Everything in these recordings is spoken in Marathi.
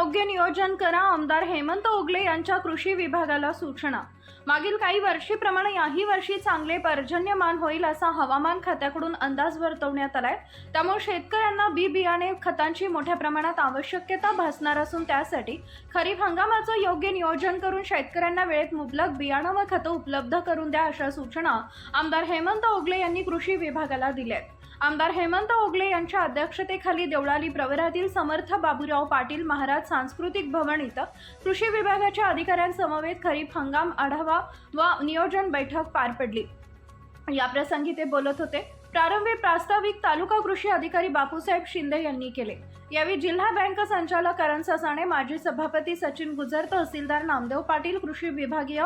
योग्य नियोजन करा. आमदार हेमंत ओगले यांच्या कृषी विभागाला सूचना. मागील काही वर्षीप्रमाणे याही वर्षी चांगले पर्जन्यमान होईल असा हवामान खात्याकडून अंदाज वर्तवण्यात आलाय. त्यामुळे शेतकऱ्यांना बी बियाणे खतांची मोठ्या प्रमाणात आवश्यकता भासणार असून त्यासाठी खरीप हंगामाचं योग्य नियोजन करून शेतकऱ्यांना वेळेत मुबलक बियाणं व खतं उपलब्ध करून द्या अशा सूचना आमदार हेमंत ओगले यांनी कृषी विभागाला दिल्या आहेत आमदार हेमंत ओगले यांच्या अध्यक्षतेखाली देवळाली प्रवरातील समर्थ बाबूराव पाटील महाराज सांस्कृतिक भवन इथं कृषी विभागाच्या अधिकाऱ्यांसमवेत खरीप हंगाम आढावा व नियोजन बैठक पार पडली. याप्रसंगी ते बोलत होते. प्रारंभी प्रास्ताविक तालुका कृषी अधिकारी बापूसाहेब शिंदे यांनी केले. यावेळी जिल्हा बँक संचालक करण ससाणे माजी सभापती सचिन गुजर तहसीलदार नामदेव पाटील कृषी विभागीय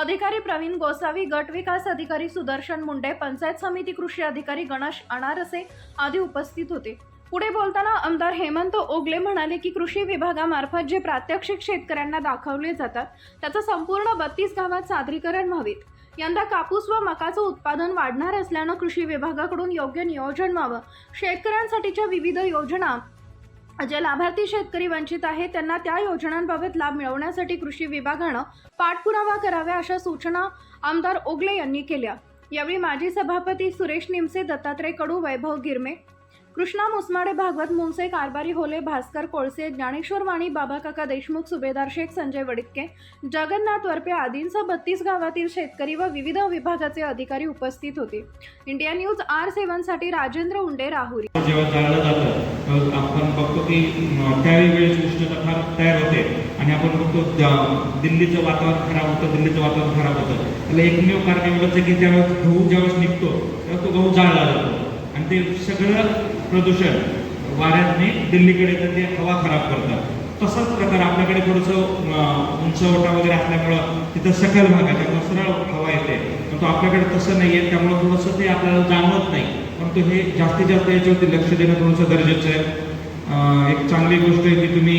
अधिकारी प्रवीण गोसावी गट विकास अधिकारी सुदर्शन मुंडे पंचायत समिती कृषी अधिकारी गणेश अनारसे आदी उपस्थित होते. पुढे बोलताना आमदार हेमंत ओगले म्हणाले की कृषी विभागामार्फत जे प्रात्यक्षिक शेतकऱ्यांना दाखवले जातात त्याचं संपूर्ण बत्तीस गावात सादरीकरण व्हावीत. यंदा कापूस व मकाचं उत्पादन वाढणार असल्यानं कृषी विभागाकडून योग्य नियोजन व्हावं. शेतकऱ्यांसाठीच्या विविध योजना जे लाभार्थी शेतकरी वंचित आहेत त्यांना त्या योजनांबाबत लाभ मिळवण्यासाठी कृषी विभागानं पाठपुरावा कराव्या अशा सूचना आमदार ओगले यांनी केल्या. यावेळी माजी सभापती सुरेश निमसे दत्तात्रय कडू वैभव गिरमे कृष्णा मुसमाडे भागवत मुंसे कारभारी होले भास्कर कोळसे ज्ञानेश्वर वाणी बाबा काका देशमुख सुभेदार शेख संजय वडितके जगन्नाथ वरपे आदींसह बत्तीस गावातील शेतकरी व विविध विभागाचे अधिकारी उपस्थित होते. इंडिया न्यूज आर सेव्हनसाठी राजेंद्र उंडे राहुरी. जेव्हा जाळलं जातं आपण बघतो की त्यावेळी वेळेस उष्णता फार तयार होते आणि आपण बघतो दिल्लीचं वातावरण खराब होतं दिल्लीचं वातावरण खराब होतं. त्याला एकमेव कारण एवढंच आहे की त्यावेळेस गहू ज्यावेळेस निघतो तेव्हा तो गहू जाळला जातो. आणि ते सगळं प्रदूषण. वाऱ्यांनी दिल्लीकडे तर ते हवा खराब करतात. तसाच प्रकार आपल्याकडे थोडंसं उंचवटा वगैरे असल्यामुळं तिथं सखल भाग आहे त्यामुळं सरळ हवा येते. पण तो आपल्याकडे तसं नाही आहे त्यामुळं थोडंसं ते आपल्याला जाणवत नाही. परंतु हे जास्तीत जास्त याच्यावरती लक्ष देणं थोडंसं गरजेचं आहे. एक चांगली गोष्ट आहे की तुम्ही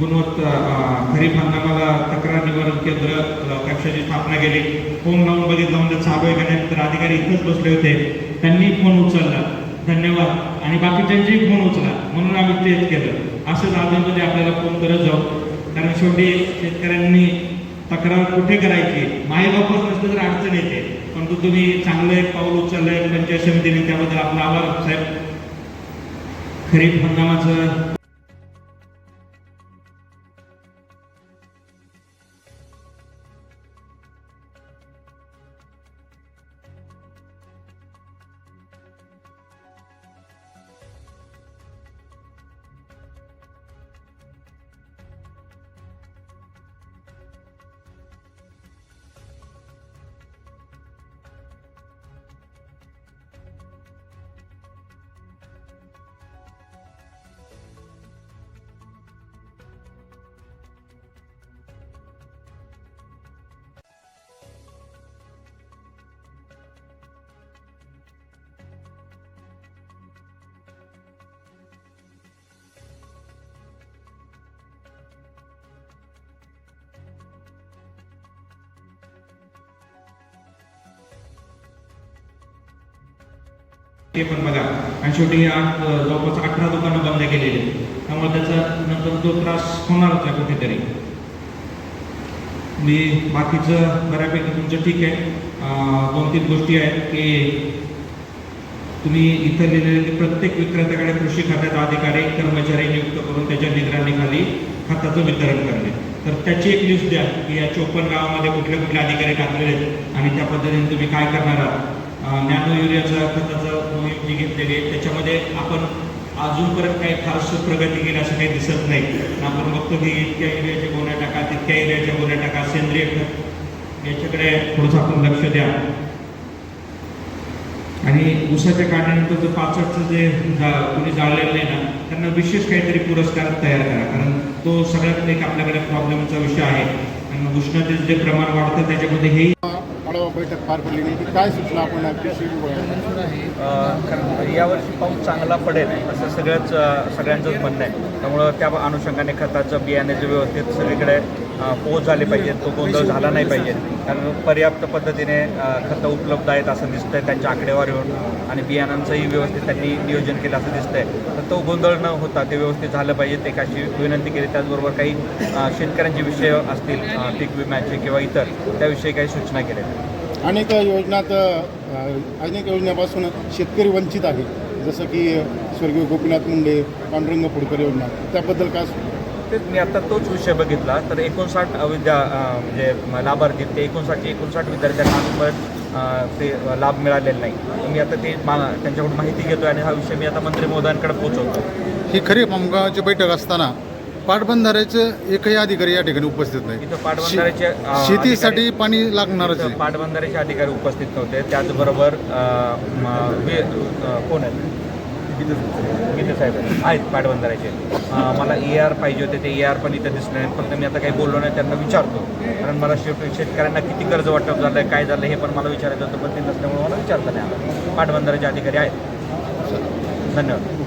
गुणवत्ता खरीप हंगामाला तक्रार निवारण केंद्र कक्षाची स्थापना केली. फोन लावून बघितलं म्हणजे चालू आहे का नाही तर अधिकारी इथंच बसले होते. त्यांनी फोन उचलला. धन्यवाद. आणि बाकीच्यांचेही फोन उचला. म्हणून आम्ही तेच केलं. असंच आजमध्ये आपल्याला फोन करत जाऊ. कारण शेवटी शेतकऱ्यांनी तक्रार कुठे करायची? मायबापच नसलं तर अडचण येते. परंतु तुम्ही चांगलं एक पाऊल उचललंय पंचायत समितीने त्याबद्दल आपला आभार साहेब. खरीप हंगामाचं ते पण बघा. आणि शेवटी आठ जवळपास अठरा दुकानं बंद केलेली त्यामुळे त्याचा नंतर तो त्रास होणारच आहे कुठेतरी. मी बाकीचं बऱ्यापैकी तुमचं ठीक आहे. दोन तीन गोष्टी आहेत की तुम्ही इथं लिहिलेले की प्रत्येक विक्रेत्याकडे कृषी खात्याचा अधिकारी कर्मचारी नियुक्त करून त्याच्या निगराणीखाली खताचं वितरण करणे. तर त्याची एक लिस्ट द्या की या चोपन्न गावामध्ये कुठले कुठले अधिकारी टाकलेले आहेत आणि त्या पद्धतीने तुम्ही काय करणार आहात. नॅनो युरियाचा खताचा मोहीम जी घेतलेली आहे. त्याच्यामध्ये आपण अजूनपर्यंत काही फारसं प्रगती केली असं काही दिसत नाही. आपण बघतो की इतक्या एरियाच्या गोण्या टाका तितक्या एरियाच्या गोण्या टाका सेंद्रिय खत. याच्याकडे थोडंसं आपण लक्ष द्या. आणि उसाच्या काढण्यानंतर जो पाचटचं जे जा कुणी जाळलेलं नाही ना त्यांना विशेष काहीतरी पुरस्कार तयार करा. कारण तो सगळ्यात एक आपल्याकडे प्रॉब्लेमचा विषय आहे. आणि उष्णतेचं जे प्रमाण वाढतं त्याच्यामध्ये हे आढावा बैठक पार पडली नेमकी काय सूचना आपण कारण म्हणजे यावर्षी पाऊस चांगला पडेल असं सगळ्याच सगळ्यांचंच म्हणणं आहे. त्यामुळं त्या अनुषंगाने खताचं बियाण्याचं व्यवस्थित सगळीकडे पोहोच झाले पाहिजेत तो गोंधळ झाला नाही पाहिजे कारण पर्याप्त पद्धतीने खतं उपलब्ध आहेत असं दिसतंय त्यांच्या आकडेवारीवरून आणि बियाणांचंही व्यवस्थित त्यांनी नियोजन केलं असं दिसतंय. तर तो गोंधळ न होता ते व्यवस्थित झालं पाहिजे ते अशी विनंती केली त्याचबरोबर काही शेतकऱ्यांचे विषय असतील पीक विम्याचे किंवा इतर त्याविषयी काही सूचना केल्या. अनेक योजनात अनेक योजनेपासून शेतकरी वंचित आहे जसं की स्वर्गीय गोपीनाथ मुंडे पांडुरंग फुडकर योजना. त्याबद्दल काय तेच मी आता तोच विषय बघितला. तर एकोणसाठ विद्या म्हणजे लाभार्थी ते एकोणसाठ एकोणसाठ विद्यार्थ्यांना अजून परत अं, ते लाभ मिळालेला नाही. मी आता ते मा त्यांच्याकडून माहिती घेतो आणि हा विषय मी आता मंत्री महोदयांकडे पोहोचवतो ही खरी कामगारांची बैठक असताना पाटबंधाऱ्याचे एकही अधिकारी या ठिकाणी उपस्थित नाही इथं पाटबंधाऱ्याचे शेतीसाठी पाणी लागणारच आहे. पाटबंधाऱ्याचे अधिकारी उपस्थित नव्हते. त्याचबरोबर कोण आहेत? गीते साहेब आहेत. आहेत मला ए आर पाहिजे होते ते ए आर पण इथं दिसले नाही फक्त मी आता काही बोललो नाही त्यांना विचारतो. कारण मला शेवटी शेतकऱ्यांना किती कर्ज वाटप झालं आहे काय झालं हे पण मला विचारायचं होतं पण ते नसल्यामुळे मला विचारता नाही आलं. अधिकारी आहेत. धन्यवाद.